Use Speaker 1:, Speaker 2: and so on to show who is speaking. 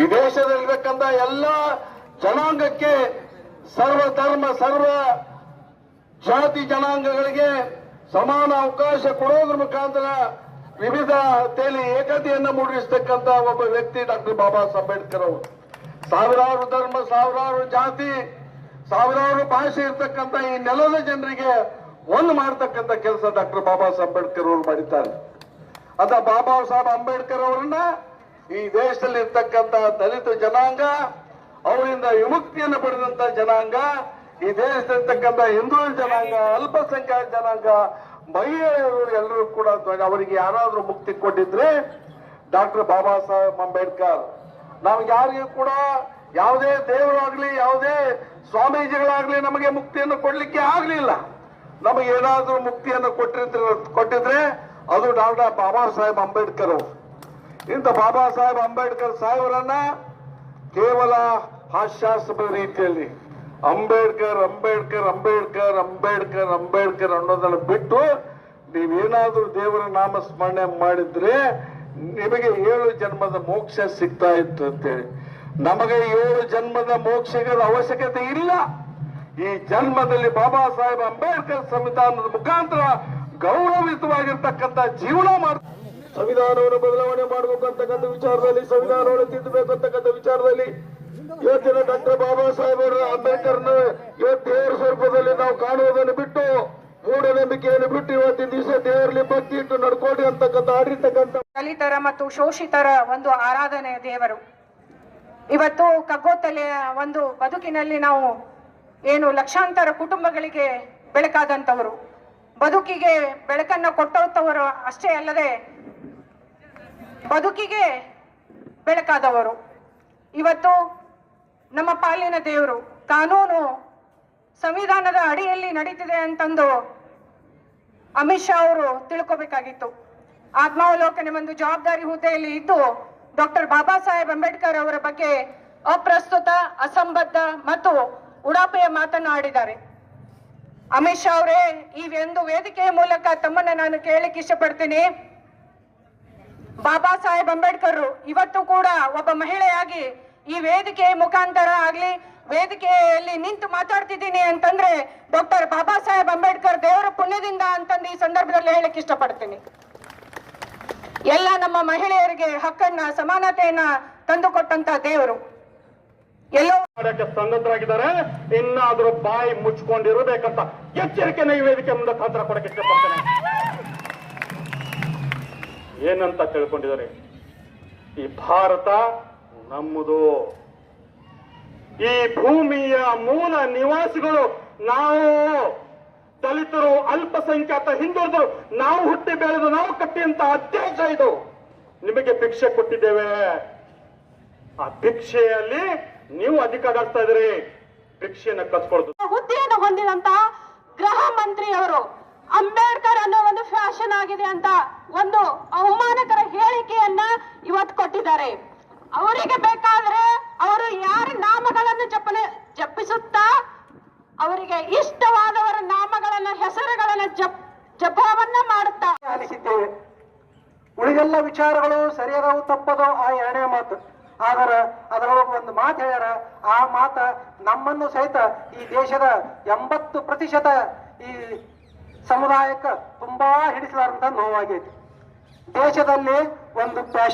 Speaker 1: ಈ ದೇಶದಲ್ಲಿರ್ತಕ್ಕಂಥ ಎಲ್ಲ ಜನಾಂಗಕ್ಕೆ ಸರ್ವ ಧರ್ಮ, ಸರ್ವ ಜಾತಿ ಜನಾಂಗಗಳಿಗೆ ಸಮಾನ ಅವಕಾಶ ಕೊಡೋದ್ರ ಮುಖಾಂತರ ವಿವಿಧ ತೇಲಿ ಏಕತೆಯನ್ನು ಮೂಡಿಸ್ತಕ್ಕಂಥ ಒಬ್ಬ ವ್ಯಕ್ತಿ ಡಾಕ್ಟರ್ ಬಾಬಾ ಸಾಹೇಬ್ ಅಂಬೇಡ್ಕರ್ ಅವರು. ಸಾವಿರಾರು ಧರ್ಮ, ಸಾವಿರಾರು ಜಾತಿ, ಸಾವಿರಾರು ಭಾಷೆ ಇರ್ತಕ್ಕಂಥ ಈ ನೆಲದ ಜನರಿಗೆ ಒಂದು ಮಾಡ್ತಕ್ಕಂಥ ಕೆಲಸ ಡಾಕ್ಟರ್ ಬಾಬಾ ಸಾಹೇಬ್ ಅಂಬೇಡ್ಕರ್ ಅವರು ಮಾಡಿದ್ದಾರೆ. ಅದ ಬಾಬಾ ಸಾಹೇಬ್ ಅಂಬೇಡ್ಕರ್ ಅವರನ್ನ ಈ ದೇಶದಲ್ಲಿ ಇರ್ತಕ್ಕಂತಹ ದಲಿತ ಜನಾಂಗ, ಅವರಿಂದ ವಿಮುಕ್ತಿಯನ್ನು ಪಡೆದಂತ ಜನಾಂಗ, ಈ ದೇಶದಲ್ಲಿರ್ತಕ್ಕಂಥ ಹಿಂದೂ ಜನಾಂಗ, ಅಲ್ಪಸಂಖ್ಯಾತ ಜನಾಂಗ, ಮಹಿಳೆಯರು ಎಲ್ಲರೂ ಕೂಡ ಅವರಿಗೆ ಯಾರಾದ್ರೂ ಮುಕ್ತಿ ಕೊಟ್ಟಿದ್ರೆ ಡಾಕ್ಟರ್ ಬಾಬಾ ಸಾಹೇಬ್ ಅಂಬೇಡ್ಕರ್ ನಾವು ಯಾರಿಗೂ ಕೂಡ ಯಾವುದೇ ದೇವರಾಗ್ಲಿ, ಯಾವುದೇ ಸ್ವಾಮೀಜಿಗಳಾಗ್ಲಿ ನಮಗೆ ಮುಕ್ತಿಯನ್ನು ಕೊಡ್ಲಿಕ್ಕೆ ಆಗ್ಲಿಲ್ಲ. ನಮಗೆ ಏನಾದ್ರೂ ಮುಕ್ತಿಯನ್ನು ಕೊಟ್ಟಿದ್ರೆ ಕೊಟ್ಟಿದ್ರೆ ಅದು ಡಾಕ್ಟರ್ ಬಾಬಾ ಸಾಹೇಬ್ ಅಂಬೇಡ್ಕರ್ ಅವರು. ಇಂಥ ಬಾಬಾ ಸಾಹೇಬ್ ಅಂಬೇಡ್ಕರ್ ಸಾಹೇಬರನ್ನ ಕೇವಲ ಹಾಸ್ಯಾಸ್ಪದ ರೀತಿಯಲ್ಲಿ ಅಂಬೇಡ್ಕರ್ ಅಂಬೇಡ್ಕರ್ ಅಂಬೇಡ್ಕರ್ ಅಂಬೇಡ್ಕರ್ ಅಂಬೇಡ್ಕರ್ ಅನ್ನೋದನ್ನ ಬಿಟ್ಟು ನೀವೇನಾದ್ರೂ ದೇವರ ನಾಮ ಸ್ಮರಣೆ ಮಾಡಿದ್ರೆ ನಿಮಗೆ ಏಳು ಜನ್ಮದ ಮೋಕ್ಷ ಸಿಗ್ತಾ ಇತ್ತು ಅಂತೇಳಿ. ನಮಗೆ ಏಳು ಜನ್ಮದ ಮೋಕ್ಷಗಳ ಅವಶ್ಯಕತೆ ಇಲ್ಲ. ಈ ಜನ್ಮದಲ್ಲಿ ಬಾಬಾ ಸಾಹೇಬ್ ಅಂಬೇಡ್ಕರ್ ಸಂವಿಧಾನದ ಮುಖಾಂತರ ಗೌರವಿತವಾಗಿರ್ತಕ್ಕಂಥ ಜೀವನ ಮಾಡ್ತಾರೆ ಸಂವಿಧಾನವನ್ನು ಬದಲಾವಣೆ ಮಾಡಬೇಕು ಅಂತಕ್ಕಂಥ ವಿಚಾರದಲ್ಲಿ, ಸಂವಿಧಾನವನ್ನು ತಿದ್ದಬೇಕು ಅಂತಕ್ಕಂಥ ವಿಚಾರದಲ್ಲಿ ಇವತ್ತಿನ ಡಾಕ್ಟರ್ ಬಾಬಾ ಸಾಹೇಬ್ ಅವರ ಅಂಬೇಡ್ಕರ್ನ ಇವತ್ತು ದೇವರ ಸ್ವರೂಪದಲ್ಲಿ ನಾವು ಕಾಣುವುದನ್ನು ಬಿಟ್ಟು ಮೂಢನಂಬಿಕೆಯನ್ನು ಬಿಟ್ಟು ಇವತ್ತಿನ ದಿವಸ ದೇವರಲ್ಲಿ ಭಕ್ತಿ ಇಟ್ಟು ನಡ್ಕೊಳ್ಳಿ ಅಂತಕ್ಕಂಥ ಆಡಿರ್ತಕ್ಕಂಥ
Speaker 2: ದಲಿತರ ಮತ್ತು ಶೋಷಿತರ ಒಂದು ಆರಾಧನೆ ದೇವರು. ಇವತ್ತು ಕಗ್ಗೋತಲೆಯ ಒಂದು ಬದುಕಿನಲ್ಲಿ ನಾವು ಏನು ಲಕ್ಷಾಂತರ ಕುಟುಂಬಗಳಿಗೆ ಬೆಳಕಾದಂಥವರು. ಬದುಕಿಗೆ ಬೆಳಕನ್ನು ಕೊಟ್ಟಂಥವರು ಅಷ್ಟೇ ಅಲ್ಲದೆ ಬದುಕಿಗೆ ಬೆಳಕಾದವರು. ಇವತ್ತು ನಮ್ಮ ಪಾಲಿನ ದೇವರು ಕಾನೂನು ಸಂವಿಧಾನದ ಅಡಿಯಲ್ಲಿ ನಡೀತಿದೆ ಅಂತಂದು ಅಮಿತ್ ಶಾ ಅವರು ತಿಳ್ಕೊಬೇಕಾಗಿತ್ತು. ಆತ್ಮಾವಲೋಕನೆ ಒಂದು ಜವಾಬ್ದಾರಿ ಹುದ್ದೆಯಲ್ಲಿ ಇದ್ದು ಡಾಕ್ಟರ್ ಬಾಬಾ ಸಾಹೇಬ್ ಅಂಬೇಡ್ಕರ್ ಅವರ ಬಗ್ಗೆ ಅಪ್ರಸ್ತುತ, ಅಸಂಬದ್ಧ ಮತ್ತು ಉಡಾಪೆಯ ಮಾತನ್ನು ಆಡಿದ್ದಾರೆ. ಅಮಿತ್ ಶಾ ಅವರೇ, ಈ ಒಂದು ವೇದಿಕೆಯ ಮೂಲಕ ತಮ್ಮನ್ನ ನಾನು ಕೇಳಲಿಕ್ಕೆ ಇಷ್ಟಪಡ್ತೀನಿ. ಬಾಬಾ ಸಾಹೇಬ್ ಅಂಬೇಡ್ಕರ್ ಇವತ್ತು ಕೂಡ ಒಬ್ಬ ಮಹಿಳೆಯಾಗಿ ಈ ವೇದಿಕೆ ಮುಖಾಂತರ ಆಗ್ಲಿ, ವೇದಿಕೆಯಲ್ಲಿ ನಿಂತು ಮಾತಾಡ್ತಿದ್ದೀನಿ ಅಂತಂದ್ರೆ ಡಾಕ್ಟರ್ ಬಾಬಾ ಸಾಹೇಬ್ ಅಂಬೇಡ್ಕರ್ ದೇವರ ಪುಣ್ಯದಿಂದ ಅಂತಂದು ಈ ಸಂದರ್ಭದಲ್ಲಿ ಹೇಳಕ್ ಇಷ್ಟಪಡ್ತೀನಿ. ಎಲ್ಲ ನಮ್ಮ ಮಹಿಳೆಯರಿಗೆ ಹಕ್ಕನ್ನ, ಸಮಾನತೆಯನ್ನ ತಂದುಕೊಟ್ಟಂತ ದೇವರು. ಎಲ್ಲೋ
Speaker 3: ಸಂಗತರಾಗಿದ್ದಾರೆ ಇನ್ನಾದ್ರೂ ಬಾಯಿ ಮುಚ್ಕೊಂಡಿರಬೇಕಂತ ಎಚ್ಚರಿಕೆನ ಈ ವೇದಿಕೆ ಮುಂದೆ ತಂತ್ರ ಕೊಡಕ್ಕೆ ಇಷ್ಟಪಡ್ತೇನೆ. ಏನಂತ ತಿಳ್ಕೊಂಡಿದ್ದಾರೆ? ಈ ಭಾರತ ನಮ್ಮದು. ಈ ಭೂಮಿಯ ಮೂಲ ನಿವಾಸಿಗಳು ನಾವು. ದಲಿತರು, ಅಲ್ಪಸಂಖ್ಯಾತ ಹಿಂದುಳಿದರು ನಾವು ಹುಟ್ಟಿ ಬೆಳೆದು ನಾವು ಕಟ್ಟಿದಂತ ಅಧ್ಯಾಸ ಇದು. ನಿಮಗೆ ಭಿಕ್ಷೆ ಕೊಟ್ಟಿದ್ದೇವೆ. ಆ ಭಿಕ್ಷೆಯಲ್ಲಿ ನೀವು ಅಧಿಕ ಇದ್ರಿ ಭಿಕ್ಷೆಯನ್ನು ಕಸ್ಕೊಳ್ದು
Speaker 2: ಹುದ್ದೆಯನ್ನು ಹೊಂದಿದಂತ ಗೃಹ ಮಂತ್ರಿ ಅವರು ಅಂಬೇಡ್ಕರ್ ಅನ್ನೋ ಒಂದು ಫ್ಯಾಷನ್ ಆಗಿದೆ ಅಂತ ಒಂದು ಅವಮಾನಕರ ಹೇಳಿಕೆಯನ್ನ ಇವತ್ತು ಕೊಟ್ಟಿದ್ದಾರೆ. ಅವರಿಗೆ ಬೇಕಾದ್ರೆ ಅವರು ಯಾರ ನಾಮಗಳನ್ನು ಜಪನೆ, ಜಪಿಸುತ್ತಾ ಅವರಿಗೆ ಇಷ್ಟವಾದವರ ನಾಮಗಳನ್ನ, ಹೆಸರುಗಳನ್ನ ಜಪ್, ಜಪವನ್ನ ಮಾಡುತ್ತಾ
Speaker 4: ಆಲಿಸಿದ್ದೇವೆ ಉಳಿದೆಲ್ಲ ವಿಚಾರಗಳು ಸರಿಯಾದವು ತಪ್ಪದೋ ಆ ಎರಡನೇ ಮಾತು. ಆದರೆ ಅದರೊಳಗೆ ಒಂದು ಮಾತು ಹೇಳ್ಯಾರ, ಆ ಮಾತ ನಮ್ಮನ್ನು ಸಹಿತ ಈ ದೇಶದ ಎಂಬತ್ತು ಪ್ರತಿಶತ ಈ ಸಮುದಾಯಕ್ಕೆ ತುಂಬಾ ಹಿಡಿಸಲಾರಂತ ನೋವಾಗೈತಿ. ದೇಶದಲ್ಲಿ ಒಂದು ಪ್ಯಾಷನ್